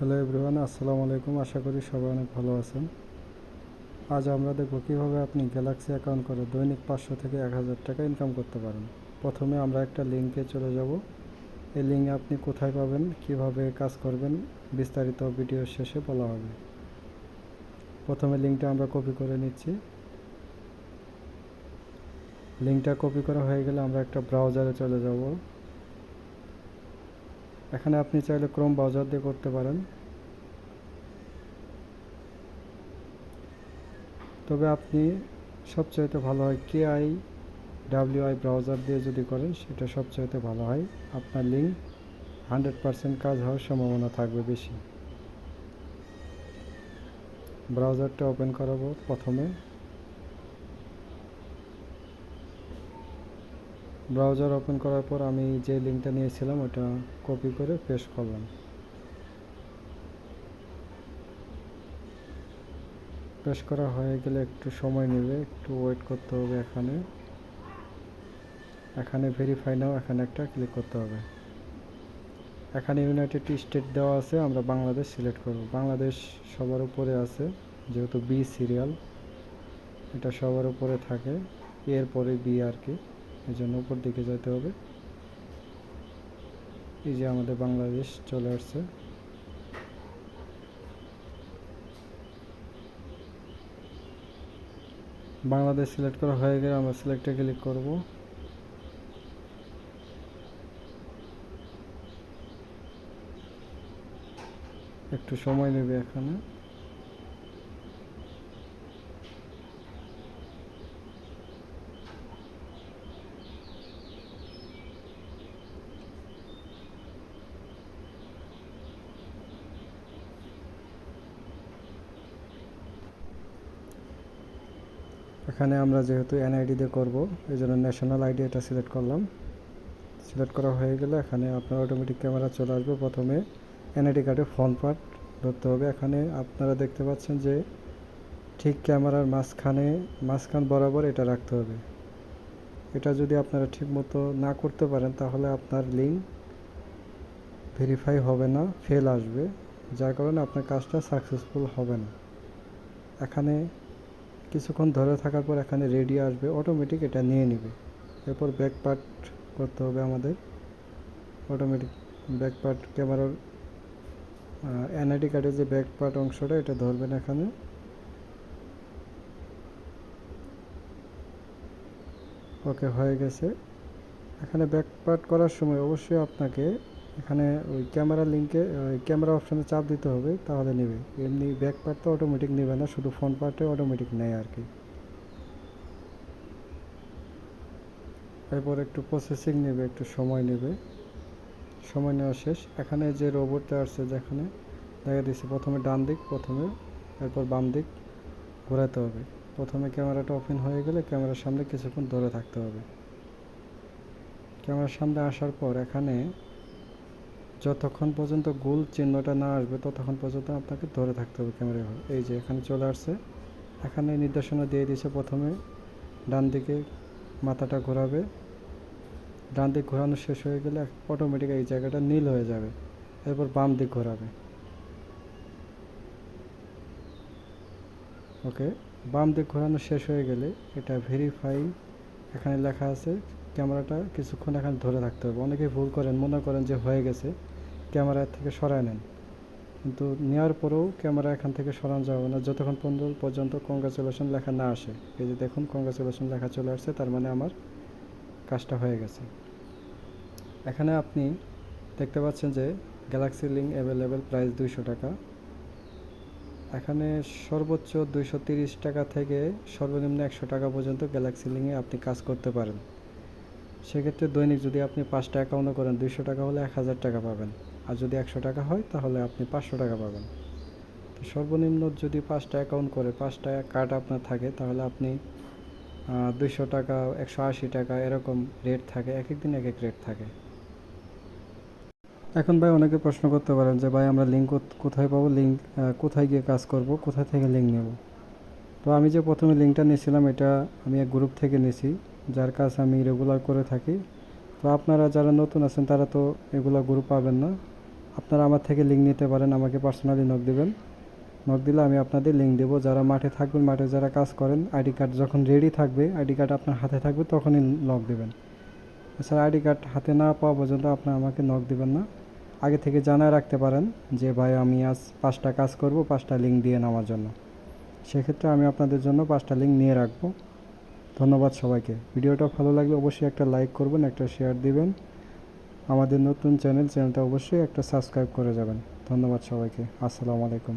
Hello everyone আসসালামু আলাইকুম। আশা করি সবাই অনেক ভালো আছেন। আজ আমরা দেখব কীভাবে আপনি গ্যালাক্সি অ্যাকাউন্ট করে দৈনিক পাঁচশো থেকে এক হাজার টাকা ইনকাম করতে পারেন। প্রথমে আমরা একটা লিঙ্কে চলে যাব। এই লিঙ্কে আপনি কোথায় পাবেন, কীভাবে কাজ করবেন, বিস্তারিত ভিডিও শেষে বলা হবে। প্রথমে লিঙ্কটা আমরা কপি করে নিচ্ছি। লিঙ্কটা কপি করা হয়ে গেলে আমরা একটা ব্রাউজারে চলে যাব। এখানে আপনি চাইলে ক্রোম ব্রাউজার দিয়ে করতে পারেন। তবে আপনি সবচাইতে ভালো হয় K I W I browser দিয়ে যদি করেন, সেটা সবচাইতে ভালো হয়। আপনার লিঙ্ক হান্ড্রেড পারসেন্ট কাজ হওয়ার সম্ভাবনা থাকবে বেশি। ব্রাউজারটা ওপেন করাবো প্রথমে। ব্রাউজার ওপেন করার পর আমি যে লিঙ্কটা নিয়েছিলাম, ওটা কপি করে পেস্ট করলাম। পেস্ট করা হয়ে গেলে একটু সময় নেবে, একটু ওয়েট করতে হবে এখানে। এখানে ভেরিফাই নাও, এখানে একটা ক্লিক করতে হবে। এখানে ইউনাইটেড স্টেট দেওয়া আছে, আমরা বাংলাদেশ সিলেক্ট করব। বাংলাদেশ সবার উপরে আছে, যেহেতু বি সিরিয়াল এটা সবার উপরে থাকে, এরপরে বি আর কি। এই জন্য উপর দিকে যেতে হবে। এই যে আমাদের বাংলাদেশ চলে আসছে। বাংলাদেশ সিলেক্ট করা হয়ে গেলে আমরা সিলেক্টে ক্লিক করব। একটু সময় নেবে এখানে। এখানে আমরা যেহেতু এনআইডি দিয়ে করব এই জন্য ন্যাশনাল আইডি এটা সিলেক্ট করলাম। সিলেক্ট করা হয়ে গেলে এখানে আপনার অটোমেটিক ক্যামেরা চলে আসবে। প্রথমে এনআইডি কার্ডে ফ্রন্ট পার্ট ধরতে হবে। এখানে আপনারা দেখতে পাচ্ছেন যে ঠিক ক্যামেরার মাঝখানে, মাঝখান বরাবর এটা রাখতে হবে। এটা যদি আপনারা ঠিক মতো না করতে পারেন, তাহলে আপনার লিঙ্ক ভেরিফাই হবে না ফেল আসবে। যার কারণে আপনার কাজটা সাকসেসফুল হবে না। এখানে কিছুক্ষণ ধরে থাকার পর এখানে রেডি আসবে অটোমেটিক এটা নিয়ে নেবে। এরপর ব্যাক পার্ট করতে হবে আমাদের। অটোমেটিক ব্যাক পার্ট ক্যামেরার এনআইডি কার্ডের যে ব্যাক পার্ট অংশটা, এটা ধরবেন এখানে। ওকে হয়ে গেছে। এখানে ব্যাক পার্ট করার সময় অবশ্যই আপনাকে এখানে ওই ক্যামেরা লিঙ্কে ক্যামেরা অপশানে চাপ দিতে হবে, তাহলে নেবে। এমনি ব্যাক পার্ট তো অটোমেটিক নেবে না, শুধু ফ্রন্ট পার্টে অটোমেটিক নেয় আর কি। এরপর একটু প্রসেসিং নেবে, একটু সময় নেবে। সময় নেওয়া শেষ। এখানে যে রোবটটা আসছে যেখানে, দেখা দিচ্ছে প্রথমে ডান দিক, প্রথমে এরপর বাম দিক ঘোরাতে হবে। প্রথমে ক্যামেরাটা ওপেন হয়ে গেলে ক্যামেরার সামনে কিছুক্ষণ ধরে থাকতে হবে। ক্যামেরার সামনে আসার পর এখানে যতক্ষণ পর্যন্ত গোল চিহ্নটা না আসবে, ততক্ষণ পর্যন্ত আপনাকে ধরে থাকতে হবে ক্যামেরা এই যে এখানে চলে আসছে। এখানে নির্দেশনা দিয়ে দিয়েছে প্রথমে। ডান দিকে মাথাটা ঘোরাবে। ডান দিক ঘোরানো শেষ হয়ে গেলে অটোমেটিক এই জায়গাটা নীল হয়ে যাবে। এরপর বাম দিক ঘোরাবে। ওকে বাম দিক ঘোরানো শেষ হয়ে গেলে এটা ভেরিফাই এখানে লেখা আছে ক্যামেরাটা কিছুক্ষণ এখানে ধরে রাখতে হবে। অনেকে ভুল করেন, মনে করেন যে হয়ে গেছে, ক্যামেরা থেকে সরায় নেন। কিন্তু নেওয়ার পরেও ক্যামেরা এখান থেকে সরানো যাবে না। যতক্ষণ পর্যন্ত পর্যন্ত কংগ্রাচুলেশন লেখা না আসে। এই যে দেখুন কংগ্রাচুলেশন লেখা চলে আসছে, তার মানে আমার কাজটা হয়ে গেছে। এখানে আপনি দেখতে পাচ্ছেন যে গ্যালাক্সি লিঙ্ক অ্যাভেলেবেল প্রাইস দুইশো টাকা। এখানে সর্বোচ্চ দুইশো টাকা থেকে সর্বনিম্ন একশো টাকা পর্যন্ত গ্যালাক্সি লিঙ্কে আপনি কাজ করতে পারেন। সেক্ষেত্রে দৈনিক যদি আপনি পাঁচটা অ্যাকাউন্টও করেন, দুইশো টাকা হলে এক হাজার টাকা পাবেন। আর যদি একশো টাকা হয়, তাহলে আপনি পাঁচশো টাকা পাবেন। তো সর্বনিম্ন যদি পাঁচটা অ্যাকাউন্ট করে, পাঁচটা কার্ড আপনার থাকে, তাহলে আপনি দুইশো টাকা, একশো আশি টাকা এরকম রেট থাকে, এক এক দিন এক এক রেট থাকে। এখন ভাই অনেকে প্রশ্ন করতে পারেন যে, ভাই, আমরা লিঙ্ক কোথায় পাবো? লিঙ্ক কোথায় গিয়ে কাজ করব? কোথায় থেকে লিঙ্ক নেব? তো আমি যে প্রথমে লিঙ্কটা নিয়েছিলাম, এটা আমি এক গ্রুপ থেকে নিয়েছি। যার কাজ আমি রেগুলার করে থাকি। তো আপনারা যারা নতুন আছেন, তারা তো এগুলো গ্রুপ পাবেন না। আপনারা আমার থেকে লিঙ্ক নিতে পারেন, আমাকে পার্সোনালি নক দেবেন। নক দিলে আমি আপনাদের লিঙ্ক দেবো। যারা মাঠে থাকবেন, মাঠে যারা কাজ করেন আইডি কার্ড যখন রেডি থাকবে আইডি কার্ড আপনার হাতে থাকবে, তখনই লক দেবেন। এছাড়া আইডি কার্ড হাতে না পাওয়া পর্যন্ত আপনার আমাকে নক দেবেন না। আগে থেকে জানায় রাখতে পারেন যে, ভাই, আমি আজ পাঁচটা কাজ করব, পাঁচটা লিঙ্ক দিয়ে নেওয়ার জন্য। সেক্ষেত্রে আমি আপনাদের জন্য পাঁচটা লিঙ্ক নিয়ে রাখব। ধন্যবাদ সবাইকে। ভিডিওটা ভালো লাগলে অবশ্যই একটা লাইক করবেন, একটা শেয়ার দিবেন। আমাদের নতুন চ্যানেল চ্যানেলটা অবশ্যই একটা সাবস্ক্রাইব করে যাবেন। ধন্যবাদ সবাইকে। আসসালামু আলাইকুম।